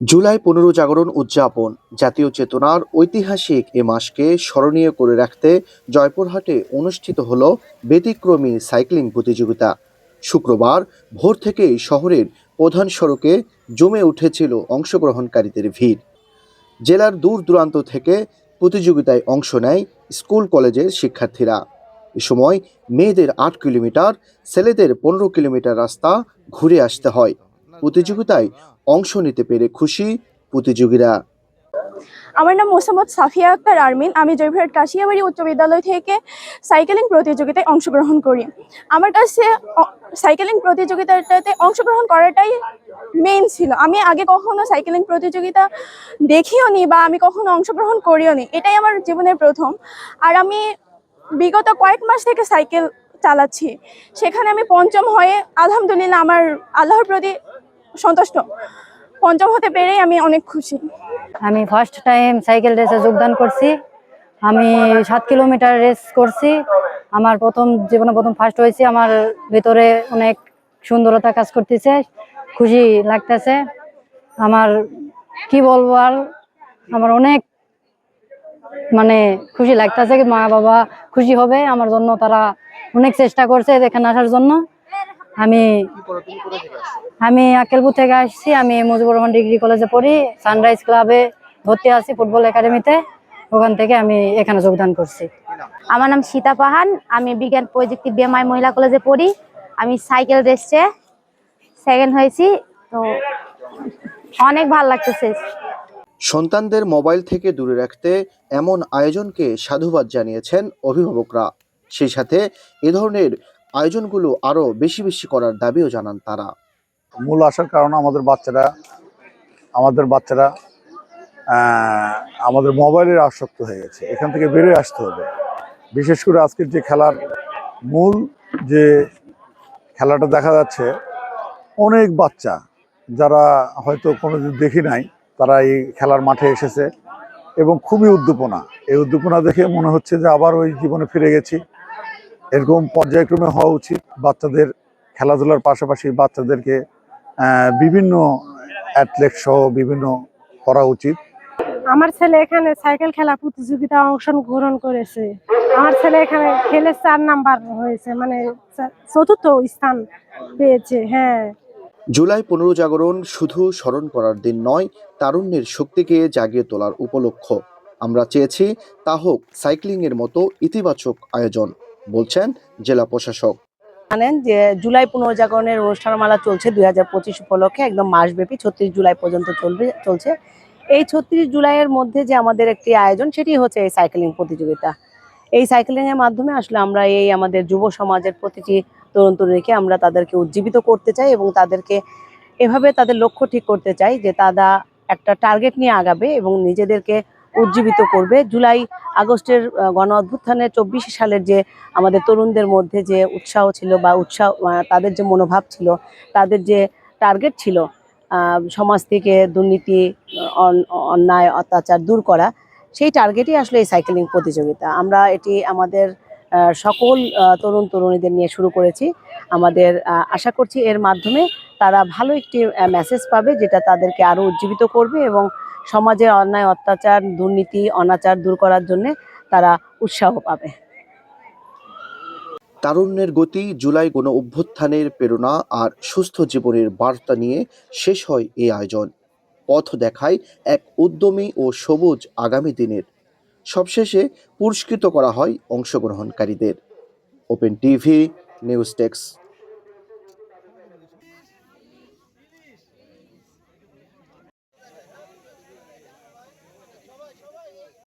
জুলাই পনেরো জাগরণ উদযাপন। জাতীয় চেতনার ঐতিহাসিক এ মাসকে স্মরণীয় করে রাখতে জয়পুরহাটে অনুষ্ঠিত হল ব্যতিক্রমী সাইক্লিং প্রতিযোগিতা। শুক্রবার ভোর থেকেই শহরের প্রধান সড়কে জমে উঠেছিল অংশগ্রহণকারীদের ভিড়। জেলার দূর দূরান্ত থেকে প্রতিযোগিতায় অংশ নেয় স্কুল কলেজের শিক্ষার্থীরা। এ সময় মেয়েদের আট কিলোমিটার, ছেলেদের পনেরো কিলোমিটার রাস্তা ঘুরে আসতে হয়। প্রতিযোগিতায় অংশ নিতে পেরে খুশি প্রতিযোগীরা। আমার নাম মোসাম্মদ সাফিয়া আক্তার আরমিন। আমি জয়পুরহাট কাশিয়াবাড়ি উচ্চ বিদ্যালয় থেকে সাইকেলিং প্রতিযোগিতায় অংশগ্রহণ করি। আমার কাছে সাইকেলিং প্রতিযোগিতাটাতে অংশগ্রহণ করাটাই মেইন ছিল। আমি আগে কখনো সাইকেলিং প্রতিযোগিতা দেখিও নি বা আমি কখনো অংশগ্রহণ করিও নি। এটাই আমার জীবনের প্রথম। আর আমি বিগত কয়েক মাস থেকে সাইকেল চালাচ্ছি। সেখানে আমি পঞ্চম হয়ে আলহামদুলিল্লাহ আমার আল্লাহর প্রতি সন্তুষ্ট। পঞ্চম হতে পেরেই আমি অনেক খুশি। আমি ফার্স্ট টাইম সাইকেল রেসে যোগদান করছি। আমি সাত কিলোমিটার রেস করছি। আমার প্রথম জীবনে প্রথম ফার্স্ট হয়েছি। আমার ভেতরে অনেক সুন্দরতা কাজ করতেছে। খুশি লাগতেছে। আমার কি বলব আর? আমার অনেক মানে খুশি লাগতেছে মা বাবা খুশি হবে। আমার জন্য তারা অনেক চেষ্টা করছে এখানে আসার জন্য। আমি আমি আকেলপুর থেকে আসছি আমি মুজিবুর রহমান ডিগ্রি কলেজে পড়ি সানরাইজ ক্লাবে ভর্তি আছি ফুটবল একাডেমিতে। ওখান থেকে আমি এখানে যোগদান করছি। আমার নাম সীতা পাহান আমি বিজ্ঞান প্রযুক্তি বিএমআই মহিলা কলেজে পড়ি। আমি সাইকেল রেসে সেকেন্ড হয়েছি তো অনেক ভালো লাগতেছে। সন্তানদের মোবাইল থেকে দূরে রাখতে এমন আয়োজনকে সাধুবাদ জানিয়েছেন অভিভাবকরা। সেই সাথে এ ধরনের আয়োজনগুলো আরও বেশি বেশি করার দাবিও জানান তারা। মূল আসার কারণ আমাদের বাচ্চারা আমাদের বাচ্চারা আমাদের মোবাইলের আসক্ত হয়ে গেছে। এখান থেকে বেরিয়ে আসতে হবে। বিশেষ করে আজকের যে খেলার মূল যে খেলাটা দেখা যাচ্ছে, অনেক বাচ্চা যারা হয়তো কোনোদিন দেখি নাই, তারা এই খেলার মাঠে এসেছে এবং খুবই উদ্দীপনা। এই উদ্দীপনা দেখে মনে হচ্ছে যে আবার ওই জীবনে ফিরে গেছি। এরকম পর্যায়ক্রমে হওয়া উচিত বাচ্চাদের খেলাধুলার পাশাপাশি বাচ্চাদেরকে বিভিন্ন অ্যাথলেট সহ বিভিন্ন করা উচিত। আমার ছেলে এখানে সাইকেল খেলা প্রতিযোগিতা অংশগ্রহণ করেছে। আমার ছেলে এখানে খেলে চার নাম্বার হয়েছে মানে চতুর্থ স্থান পেয়েছে হ্যাঁ। জুলাই পনেরো জাগরণ শুধু স্মরণ করার দিন নয় তারুণ্যের শক্তিকে জাগিয়ে তোলার উপলক্ষ। আমরা চেয়েছি তা হোক সাইক্লিংয়ের মতো ইতিবাচক আয়োজন বলছেন জেলা প্রশাসক। জানেন যে জুলাই পুনর্জাগরণের অনুষ্ঠানমালা চলছে দুই হাজার পঁচিশ উপলক্ষে, একদম মাসব্যাপী, ছত্রিশ জুলাই পর্যন্ত চলবে, চলছে। এই ছত্রিশ জুলাইয়ের মধ্যে যে আমাদের একটি আয়োজন, সেটি হচ্ছে এই সাইকেলিং প্রতিযোগিতা। এই সাইকেলিং এর মাধ্যমে আসলে আমরা এই আমাদের যুব সমাজের প্রতিটি তরুণ তরুণীকে আমরা তাদেরকে উজ্জীবিত করতে চাই এবং তাদেরকে এভাবে তাদের লক্ষ্য ঠিক করতে চাই যে তারা একটা টার্গেট নিয়ে আগাবে এবং নিজেদেরকে উজ্জীবিত করবে। জুলাই আগস্টের গণ অভ্যুত্থানের চব্বিশ সালের যে আমাদের তরুণদের মধ্যে যে উৎসাহ ছিল বা উৎসাহ তাদের যে মনোভাব ছিল, তাদের যে টার্গেট ছিল সমাজ থেকে দুর্নীতি, অন- অন্যায়, অত্যাচার দূর করা, সেই টার্গেটই আসলে এই সাইকেলিং প্রতিযোগিতা। আমরা এটি আমাদের সকল তরুণ তরুণীদের নিয়ে শুরু করেছি। আমাদের আশা করছি এর মাধ্যমে তারা ভালো একটি মেসেজ পাবে যেটা তাদেরকে আরও উজ্জীবিত করবে এবং সমাজের অন্যায়, অত্যাচার, দুর্নীতি, অনাচার দূর করার জন্য তারা উৎসাহ পাবে। তারুণ্যের গতি জুলাই গণ অভ্যুত্থানের প্রেরণা আর সুস্থ জীবনের বার্তা নিয়ে শেষ হয় এই আয়োজন। পথ দেখায় এক উদ্যমী ও সবুজ আগামী দিনের। সবশেষে পুরস্কৃত করা হয় অংশগ্রহণকারীদের। Open TV, news desk.